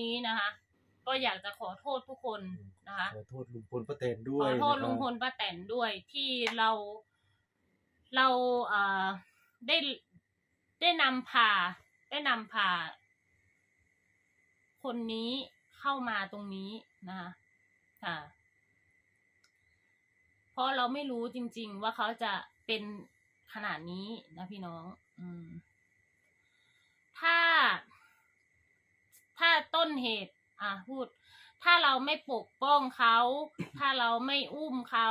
นี้นะคะ ก็อยากจะขอโทษทุกคนนะคะ ขอโทษลุงพลป้าแตนด้ขวยอโทษนะครับลุงพลป้าแตนด้วยที่เรา เราเอ่อได้ได้นำพา ได้นำพา คนนี้เข้ามาตรงนี้นะคะค่ะ เพราะเราไม่รู้จริง ๆ ว่าเขาจะเป็นขนาดนี้นะพี่น้อง อืม ถ้า ถ้าต้นเหตุ อะพูด ถ้าเราไม่ปกป้องเขา ถ้าเราไม่อุ้มเขา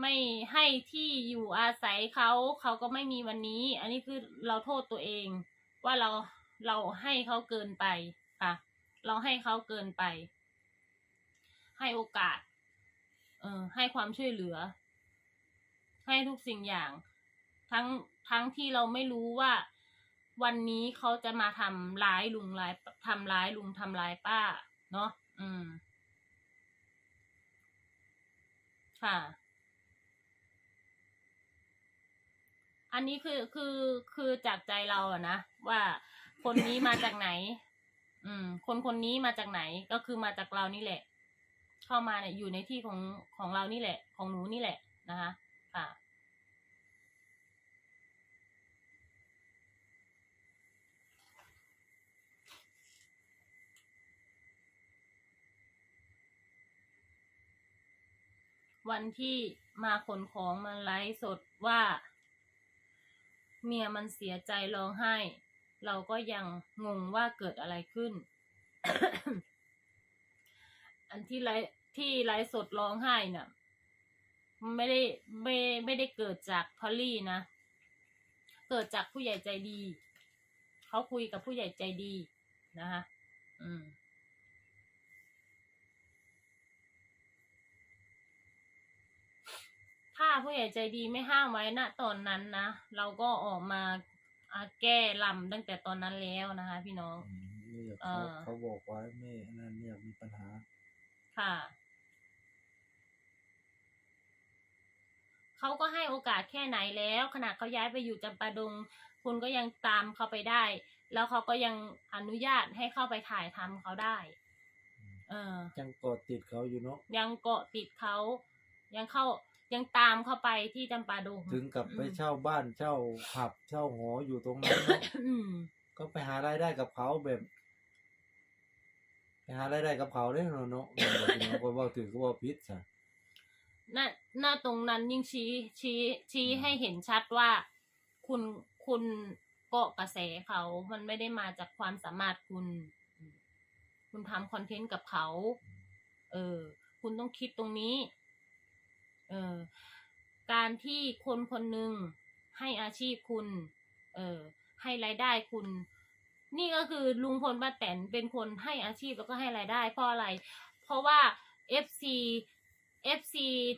ไม่ให้ที่อยู่อาศัยเขา เขาก็ไม่มีวันนี้ อันนี้คือเราโทษตัวเอง ว่าเราเราให้เขาเกินไปค่ะ เราให้เขาเกินไป ให้โอกาส เออให้ความช่วยเหลือ ให้ทุกสิ่งอย่าง ทั้งทั้งที่เราไม่รู้ว่า วันนี้เขาจะมาทำร้ายลุงร้ายทำร้ายลุงทำร้ายป้า เนาะอืม ค่ะ อันนี้คือคือคือจากใจเราอะนะ ว่าคนนี้มาจากไหน อืม คนคนนี้มาจากไหนก็คือมาจากเรานี่แหละ เข้ามาเนี่ยอยู่ในที่ของของเรานี่แหละ ของหนูนี่แหละนะคะค่ะ วันที่มาขนของมาไลฟ์สดว่า เมียมันเสียใจร้องไห้ เราก็ยังงงว่าเกิดอะไรขึ้น อันที่ไลฟ์ที่ไลฟ์สดร้องไห้น่ะ ไม่ได้ไม่ไม่ได้เกิดจากพอลลี่นะ เกิดจากผู้ใหญ่ใจดี เขาคุยกับผู้ใหญ่ใจดีนะคะ อืม ถ้าผู้ใหญ่ใจดีไม่ห้ามไว้ณตอนนั้นนะ เราก็ออกมาอ่าแก้ลำตั้งแต่ตอนนั้นแล้วนะคะ พี่น้อง อืมนี่เขาเออเขาบอกว่าแม่นั่นเนี่ยมีปัญหา ค่ะ เขาก็ให้โอกาสแค่ไหนแล้ว ขณะเขาย้ายไปอยู่จำปาดง คุณก็ยังตามเขาไปได้ แล้วเขาก็ยังอนุญาตให้เข้าไปถ่ายทำเขาได้ เออ ยังกอดติดเขาอยู่เนาะยังเกาะติดเขา ยังเข้า ยังตามเข้าไปที่จำปาดงถึงกับไปอืมเช่าบ้านเช่าผับเช่าหออยู่ตรงนั้นเนาะอืมก็ไปหารายได้กับเขาแบบไปหารายได้กับเขาได้เนาะเนาะเออพี่น้องก็เว่าถือก็เว่าพิษจ้ะหน้าหน้าตรงนั้นยิ่งชี้ชี้ ชี้ให้เห็นชัดว่า คุณคุณเกาะกระแสเขา มันไม่ได้มาจากความสามารถคุณ คุณทำคอนเทนต์กับเขา เออ คุณต้องคิดตรงนี้ เออการที่คนคนหนึ่งให้อาชีพคุณ เออให้รายได้คุณ นี่ก็คือลุงพลป้าแตนเป็นคนให้อาชีพแล้วก็ให้รายได้เพราะอะไร เพราะว่า FC FC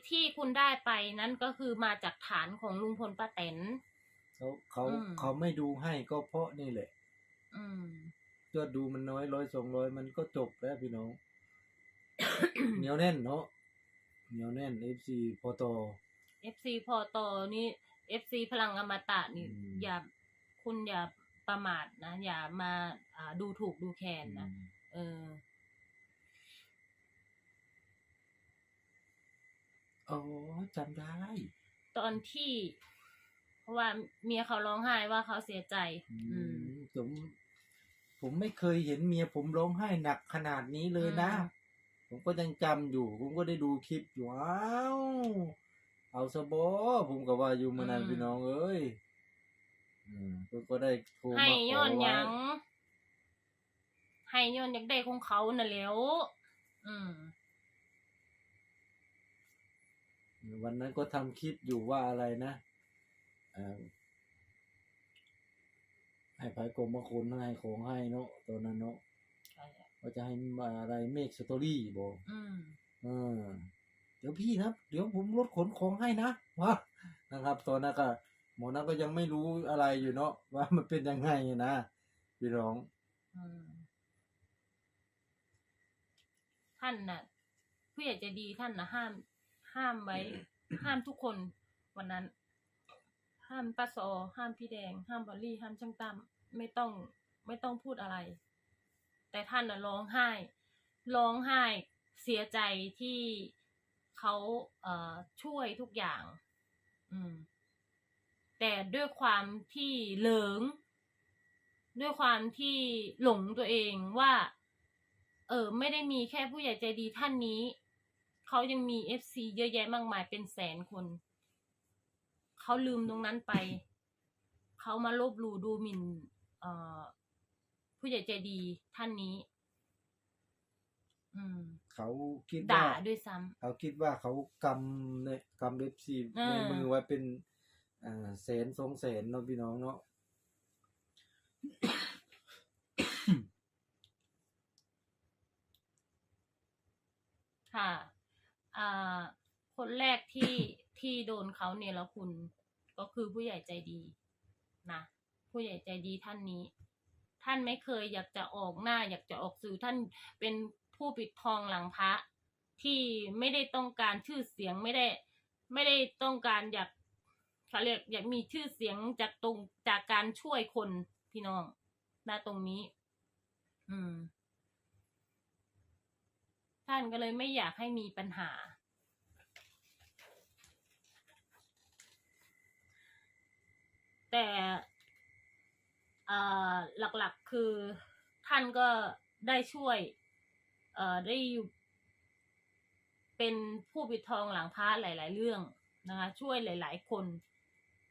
ที่คุณได้ไปนั้นก็คือมาจากฐานของลุงพลป้าแตนเขาเขาอืม เขาไม่ดูให้ก็เพราะนี่แหละอืม ยอดดูมันน้อยร้อยสองร้อยมันก็จบแล้วพี่น้อง เหนียวแน่นเนาะ เหนียวแน่นเอฟซีพอตอ FC พอต่อนี่ FC พลังอมตะนี่อืม อย่าคุณอย่าประมาทนะ อย่ามาอ่าดูถูกดูแคลนนะเออ อ๋อจำได้ ตอนที่ เพราะว่าเมียเขาร้องไห้ว่าเขาเสียใจ อืมผมผมไม่เคยเห็นเมียผมร้องไห้หนักขนาดนี้เลยนะ อืม ผมก็ยังจำอยู่ ผมก็ได้ดูคลิปอยู่อ้าวเอาซะบอผมก็ว่าอยู่มานานพี่น้องเอ้ยอืมผมก็ได้โทรให้มาขย้ออนหไว้ยังให้ย้อนอยากได้ของเขาน่ะแหล้ว อืม วันนั้นก็ทำคลิปอยู่ว่าอะไรนะเอ่อให้ไผกรมมาคุณให้ของให้เนาะตอนนั้นเนาะ ว่าจะให้มาอะไรเมกสตอรี่บอกอืมเออเดี๋ยวพี่นะเดี๋ยวผมลดขนของให้นะวะนะครับ ตอนนั้นก็หมอนั้นก็ยังไม่รู้อะไรอยู่เนาะว่ามันเป็นยังไงนะพี่น้องอืมท่านน่ะผู้ใหญ่ใจดีท่านน่ะห้าม ห้ามไว้ ห้ามทุกคนวันนั้น ห้ามป้าซอห้ามพี่แดง ห้ามบอลลี่ ห้ามช่างตั้มไม่ต้อง ไม่ต้องพูดอะไร แต่ท่านน่ะร้องไห้ ร้องไห้เสียใจที่เขาเอ่อช่วยทุกอย่าง อืม แต่ด้วยความที่เหลิง ด้วยความที่หลงตัวเองว่า เออ ไม่ได้มีแค่ผู้ใหญ่ใจดีท่านนี้ เขายังมีเอฟซีเยอะแยะมากมายเป็นแสนคน เขาลืมตรงนั้นไป เขามาลบหลู่ดูหมิ่น เอ่อ ผู้ใหญ่ใจดีท่านนี้ อืม เขาคิดด่าว่าด้วยซ้ำ เขาคิดว่าเขากำในกำเล็บซีเออในมือไว้เป็นอ่าแสนสองแสนเนาะพี่น้องเนาะ ค่ะอ่าคนแรกที่ที่โดนเขาเนี่ยแล้วคุณก็คือผู้ใหญ่ใจดีนะผู้ใหญ่ใจดีท่านนี้ ท่านไม่เคยอยากจะออกหน้า อยากจะออกสื่อท่านเป็นผู้ปิดทองหลังพระที่ไม่ได้ต้องการชื่อเสียงไม่ได้ ไม่ได้ต้องการอยากเขาเรียกอยากมีชื่อเสียงจากตรงจากการช่วยคนพี่น้องณตรงนี้ อืม ท่านก็เลยไม่อยากให้มีปัญหา แต่ หลักๆคือท่านก็ได้ช่วยได้อยู่ เป็นผู้ปิดทองหลังพระหลาย ๆ เรื่องนะคะช่วยหลาย ๆ คน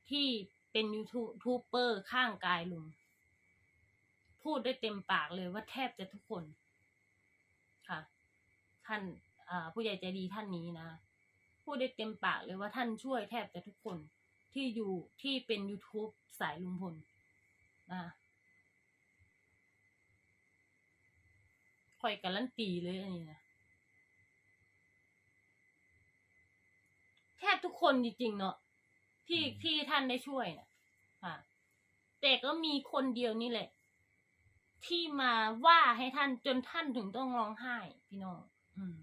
ที่เป็นยูทูบเบอร์ข้างกายลุง พูดได้เต็มปากเลยว่าแทบจะทุกคนค่ะ ท่านผู้ใหญ่ใจดีท่านนี้นะ พูดได้เต็มปากเลยว่าท่านช่วยแทบจะทุกคนที่อยู่ที่เป็น YouTube สายลุงพล นะคอยการันตีเลยอันนี้นะแทบทุกคนจริงๆเนาะที่ที่ท่านได้ช่วยนะค่ะแต่ก็มีคนเดียวนี่แหละ ที่มาว่าให้ท่านจนท่านถึงต้องร้องไห้ พี่น้องอืม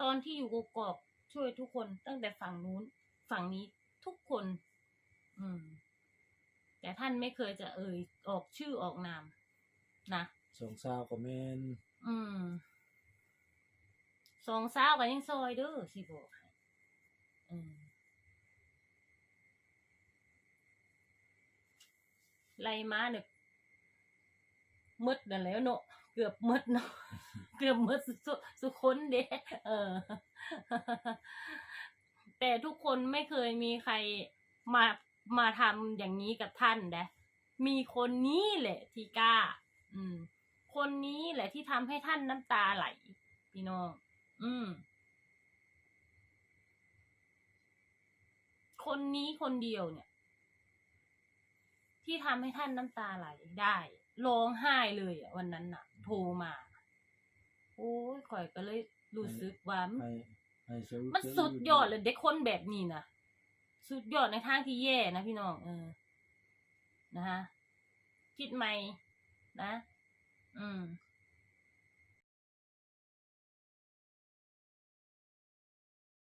ตอนที่อยู่กกอกช่วยทุกคนตั้งแต่ฝั่งนู้น ฝั่งนี้ทุกคน อืม แต่ท่านไม่เคยจะเอ่ยออกชื่อออกนามนะสองสาวก็แมนอืมสองสาวกันยังซอยเด้อสิบอกให้อืมไล่มาเนี่ยมืดนั่นแหล้วเนอะเกือบมืดเนาะเกือบมืดสุดสุดคนเด้เออ แต่ทุกคนไม่เคยมีใครมา มาทำอย่างนี้กับท่านนะมีคนนี้แหละที่กล้า อืม คนนี้แหละที่ทำให้ท่านน้ำตาไหล พี่น้อง อืม คนนี้คนเดียวเนี่ย ที่ทำให้ท่านน้ำตาไหลได้ร้องไห้เลยอะวันนั้นน่ะ โทรมา โอ้ยข่อยก็เลยรู้สึกว่าให้ให้เซลล์มันสุดยอดเลยเด็กคนแบบนี้นะ สุดยอดในทางที่แย่นะพี่น้องเออนะฮะคิดใหม่นะ อืม